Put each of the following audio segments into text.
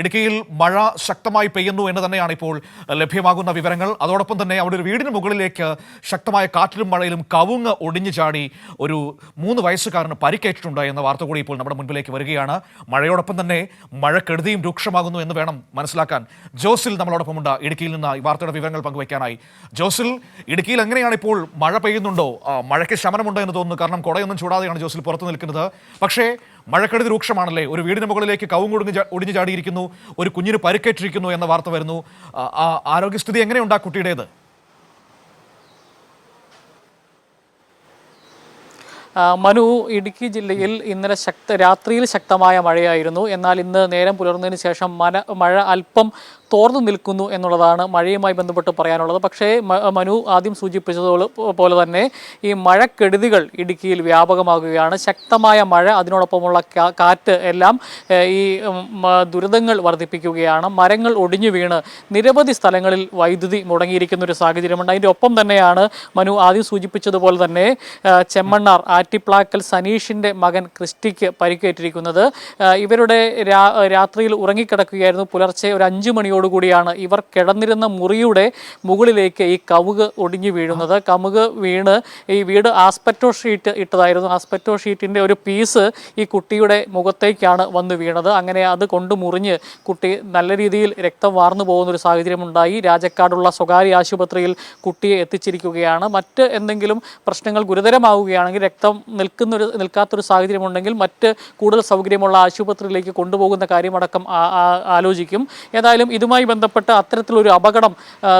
ഇടുക്കിയിൽ മഴ ശക്തമായി പെയ്യുന്നു എന്ന് തന്നെയാണ് ഇപ്പോൾ ലഭ്യമാകുന്ന വിവരങ്ങൾ. അതോടൊപ്പം തന്നെ അവിടെ ഒരു വീടിന് മുകളിലേക്ക് ശക്തമായ കാറ്റിലും മഴയിലും കവുങ്ങ് ഒടിഞ്ഞു ചാടി ഒരു മൂന്ന് വയസ്സുകാരന് പരിക്കേറ്റിട്ടുണ്ട് എന്ന വാർത്ത കൂടി ഇപ്പോൾ നമ്മുടെ മുൻപിലേക്ക് വരികയാണ്. മഴയോടൊപ്പം തന്നെ മഴക്കെടുതിയും രൂക്ഷമാകുന്നു എന്ന് വേണം മനസ്സിലാക്കാൻ. ജോസിൽ നമ്മളോടൊപ്പമുണ്ട്. ഇടുക്കിയിൽ നിന്ന് ഈ വാർത്തയുടെ വിവരങ്ങൾ പങ്കുവയ്ക്കാനായി. ജോസിൽ ഇടുക്കിയിൽ എങ്ങനെയാണ് ഇപ്പോൾ മഴ പെയ്യുന്നുണ്ടോ? മഴയ്ക്ക് ശമനമുണ്ടോ എന്ന് തോന്നുന്നു. കാരണം കുടയൊന്നും ചൂടാതെയാണ് ജോസിൽ പുറത്തു നിൽക്കുന്നത്. പക്ഷേ മഴക്കെടുതി രൂക്ഷമാണല്ലേ? ഒരു വീടിന് മുകളിലേക്ക് കവും കൊടുങ്ങി ഒടിഞ്ഞു ചാടിയിരിക്കുന്നു ഒരു കുഞ്ഞിന് പരുക്കേറ്റിരിക്കുന്നു എന്ന വാർത്ത വരുന്നു. ആ, ആരോഗ്യസ്ഥിതി എങ്ങനെയുണ്ട് കുട്ടിയുടേത്? മനു ഇടുക്കി ജില്ലയിൽ ഇന്നലെ ശക്ത രാത്രിയിൽ ശക്തമായ മഴയായിരുന്നു. എന്നാൽ ഇന്ന് നേരം പുലർന്നതിന് ശേഷം മന മഴ അല്പം തോർന്നു നിൽക്കുന്നു എന്നുള്ളതാണ് മഴയുമായി ബന്ധപ്പെട്ട് പറയാനുള്ളത്. പക്ഷേ മനു ആദ്യം സൂചിപ്പിച്ചതുപോലെ പോലെ തന്നെ ഈ മഴക്കെടുതികൾ ഇടുക്കിയിൽ വ്യാപകമാകുകയാണ്. ശക്തമായ മഴ അതിനോടൊപ്പമുള്ള കാറ്റ് എല്ലാം ഈ ദുരിതങ്ങൾ വർദ്ധിപ്പിക്കുകയാണ്. മരങ്ങൾ ഒടിഞ്ഞു വീണ് നിരവധി സ്ഥലങ്ങളിൽ വൈദ്യുതി മുടങ്ങിയിരിക്കുന്ന ഒരു സാഹചര്യമുണ്ട്. അതിന്റെ ഒപ്പം തന്നെയാണ് മനു ആദ്യം സൂചിപ്പിച്ചതുപോലെ തന്നെ ചെമ്മണ്ണാർ ആറ്റിപ്ലാക്കൽ സനീഷിന്റെ മകൻ ക്രിസ്റ്റിക്ക് പരിക്കേറ്റിരിക്കുന്നത്. ഇവരുടെ രാത്രിയിൽ ഉറങ്ങിക്കിടക്കുകയായിരുന്നു. പുലർച്ചെ ഒരു അഞ്ചു മണിയോടുകൂടിയാണ് ഇവർ കിടന്നിരുന്ന മുറിയുടെ മുകളിലേക്ക് ഈ കവുക് ഒടിഞ്ഞു വീഴുന്നത്. കമുക് വീണ് ഈ വീട് ആസ്പെറ്റോ ഷീറ്റ് ഇട്ടതായിരുന്നു. ആസ്പെറ്റോ ഷീറ്റിന്റെ ഒരു പീസ് ഈ കുട്ടിയുടെ മുഖത്തേക്കാണ് വന്ന് വീണത്. അങ്ങനെ അത് കൊണ്ട് മുറിഞ്ഞ് കുട്ടി നല്ല രീതിയിൽ രക്തം വാർന്നു പോകുന്ന ഒരു സാഹചര്യമുണ്ടായി രാജക്കാടുള്ള സ്വകാര്യ ആശുപത്രിയിൽ കുട്ടിയെ എത്തിച്ചിരിക്കുകയാണ്. മറ്റ് എന്തെങ്കിലും പ്രശ്നങ്ങൾ ഗുരുതരമാവുകയാണെങ്കിൽ രക്തം നിൽക്കുന്നൊരു നിൽക്കാത്തൊരു സാഹചര്യമുണ്ടെങ്കിൽ മറ്റ് കൂടുതൽ സൗകര്യമുള്ള ആശുപത്രിയിലേക്ക് കൊണ്ടുപോകുന്ന കാര്യമടക്കം ആലോചിക്കും. ഏതായാലും ഇതുമായി ബന്ധപ്പെട്ട് അത്തരത്തിലൊരു അപകടം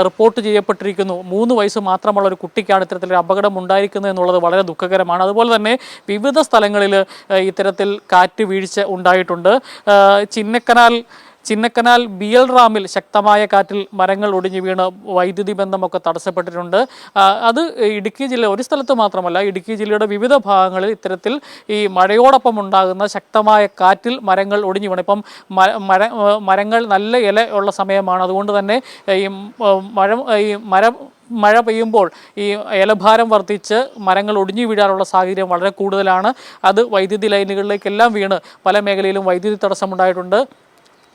റിപ്പോർട്ട് ചെയ്യപ്പെട്ടിരിക്കുന്നു. മൂന്ന് വയസ്സ് മാത്രമുള്ള ഒരു കുട്ടിക്കാണ് ഇത്തരത്തിലൊരു അപകടം ഉണ്ടായിരിക്കുന്നത് എന്നുള്ളത് വളരെ ദുഃഖകരമാണ്. അതുപോലെ തന്നെ വിവിധ സ്ഥലങ്ങളിൽ ഇത്തരത്തിൽ കാറ്റ് വീഴ്ച ഉണ്ടായിട്ടുണ്ട്. ചിന്നക്കനാൽ ചിന്നക്കനാൽ ബി എൽ റാമിൽ ശക്തമായ കാറ്റിൽ മരങ്ങൾ ഒടിഞ്ഞു വീണ് വൈദ്യുതി ബന്ധമൊക്കെ തടസ്സപ്പെട്ടിട്ടുണ്ട്. അത് ഇടുക്കി ജില്ല ഒരു സ്ഥലത്ത് മാത്രമല്ല ഇടുക്കി ജില്ലയുടെ വിവിധ ഭാഗങ്ങളിൽ ഇത്തരത്തിൽ ഈ മഴയോടൊപ്പം ഉണ്ടാകുന്ന ശക്തമായ കാറ്റിൽ മരങ്ങൾ ഒടിഞ്ഞു വീണ്. ഇപ്പം മര മരങ്ങൾ നല്ല ഇല ഉള്ള സമയമാണ്. അതുകൊണ്ട് തന്നെ ഈ മഴ ഈ മരം മഴ പെയ്യുമ്പോൾ ഈ ഇലഭാരം വർദ്ധിച്ച് മരങ്ങൾ ഒടിഞ്ഞു വീഴാനുള്ള സാഹചര്യം വളരെ കൂടുതലാണ്. അത് വൈദ്യുതി ലൈനുകളിലേക്കെല്ലാം വീണ് പല മേഖലയിലും വൈദ്യുതി തടസ്സമുണ്ടായിട്ടുണ്ട്.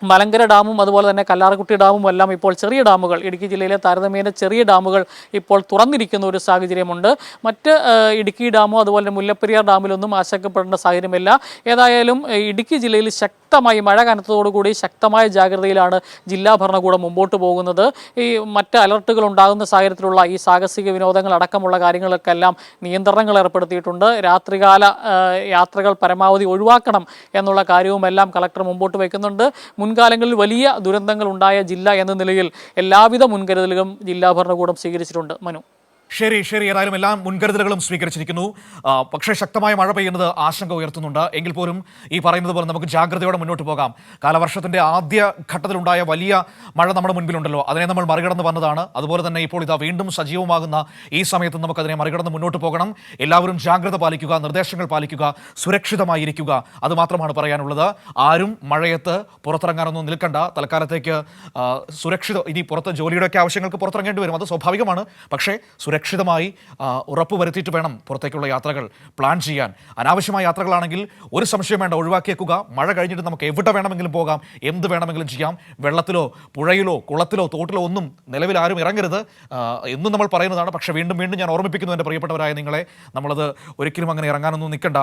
മലങ്കര ഡാമും അതുപോലെ തന്നെ കല്ലാർകുട്ടി ഡാമും എല്ലാം ഇപ്പോൾ ചെറിയ ഡാമുകൾ ഇടുക്കി ജില്ലയിലെ താരതമ്യേന ചെറിയ ഡാമുകൾ ഇപ്പോൾ തുറന്നിരിക്കുന്ന ഒരു സാഹചര്യമുണ്ട്. മറ്റ് ഇടുക്കി ഡാമോ അതുപോലെ മുല്ലപ്പെരിയാർ ഡാമിലൊന്നും ആശങ്കപ്പെടേണ്ട സാഹചര്യമില്ല. ഏതായാലും ഇടുക്കി ജില്ലയിൽ ശക്തമായി മഴ കനത്തതോടുകൂടി ശക്തമായ ജാഗ്രതയിലാണ് ജില്ലാ ഭരണകൂടം മുമ്പോട്ട് പോകുന്നത്. ഈ മറ്റ് അലർട്ടുകൾ ഉണ്ടാകുന്ന സാഹചര്യത്തിലുള്ള ഈ സാഹസിക വിനോദങ്ങൾ അടക്കമുള്ള കാര്യങ്ങൾക്കെല്ലാം നിയന്ത്രണങ്ങൾ ഏർപ്പെടുത്തിയിട്ടുണ്ട്. രാത്രികാല യാത്രകൾ പരമാവധി ഒഴിവാക്കണം എന്നുള്ള കാര്യവുമെല്ലാം കളക്ടർ മുമ്പോട്ട് വയ്ക്കുന്നുണ്ട്. മുൻകാലങ്ങളിൽ വലിയ ദുരന്തങ്ങൾ ഉണ്ടായ ജില്ല എന്ന നിലയിൽ എല്ലാവിധ മുൻകരുതലുകളും ജില്ലാ ഭരണകൂടം സ്വീകരിച്ചിട്ടുണ്ട്. മനു ശരി ശരി ഏതായാലും എല്ലാ മുൻകരുതലുകളും സ്വീകരിച്ചിരിക്കുന്നു. പക്ഷെ ശക്തമായ മഴ പെയ്യുന്നത് ആശങ്ക ഉയർത്തുന്നുണ്ട്. എങ്കിൽ പോലും ഈ പറയുന്നത് പോലെ നമുക്ക് ജാഗ്രതയോടെ മുന്നോട്ട് പോകാം. കാലവർഷത്തിന്റെ ആദ്യ ഘട്ടത്തിലുണ്ടായ വലിയ മഴ നമ്മുടെ മുൻപിലുണ്ടല്ലോ. അതിനെ നമ്മൾ മറികടന്ന് വന്നതാണ്. അതുപോലെ തന്നെ ഇപ്പോൾ ഇതാ വീണ്ടും സജീവമാകുന്ന ഈ സമയത്ത് നമുക്ക് അതിനെ മറികടന്ന് മുന്നോട്ട് പോകണം. എല്ലാവരും ജാഗ്രത പാലിക്കുക നിർദ്ദേശങ്ങൾ പാലിക്കുക സുരക്ഷിതമായിരിക്കുക. അത് മാത്രമാണ് പറയാനുള്ളത്. ആരും മഴയത്ത് പുറത്തിറങ്ങാനൊന്നും നിൽക്കണ്ട. തൽക്കാലത്തേക്ക് സുരക്ഷിത ഇനി പുറത്ത് ജോലിയുടെയൊക്കെ ആവശ്യങ്ങൾക്ക് പുറത്തിറങ്ങേണ്ടി വരും. അത് സ്വാഭാവികമാണ്. പക്ഷേ സുരക്ഷിതമായി ഉറപ്പുവരുത്തിയിട്ട് ഉറപ്പ് വരുത്തിയിട്ട് വേണം പുറത്തേക്കുള്ള യാത്രകൾ പ്ലാൻ ചെയ്യാൻ. അനാവശ്യമായ യാത്രകളാണെങ്കിൽ ഒരു സംശയം വേണ്ട ഒഴിവാക്കിയേക്കുക. മഴ കഴിഞ്ഞിട്ട് നമുക്ക് എവിടെ വേണമെങ്കിലും പോകാം എന്ത് വേണമെങ്കിലും ചെയ്യാം. വെള്ളത്തിലോ പുഴയിലോ കുളത്തിലോ തോട്ടിലോ ഒന്നും നിലവിൽ ആരും ഇറങ്ങരുത്. എന്നും നമ്മൾ പറയുന്നതാണ്. പക്ഷേ വീണ്ടും വീണ്ടും ഞാൻ ഓർമ്മിപ്പിക്കുന്നു എന്റെ പ്രിയപ്പെട്ടവരായ നിങ്ങളെ. നമ്മളത് ഒരിക്കലും അങ്ങനെ ഇറങ്ങാനൊന്നും നിൽക്കണ്ട.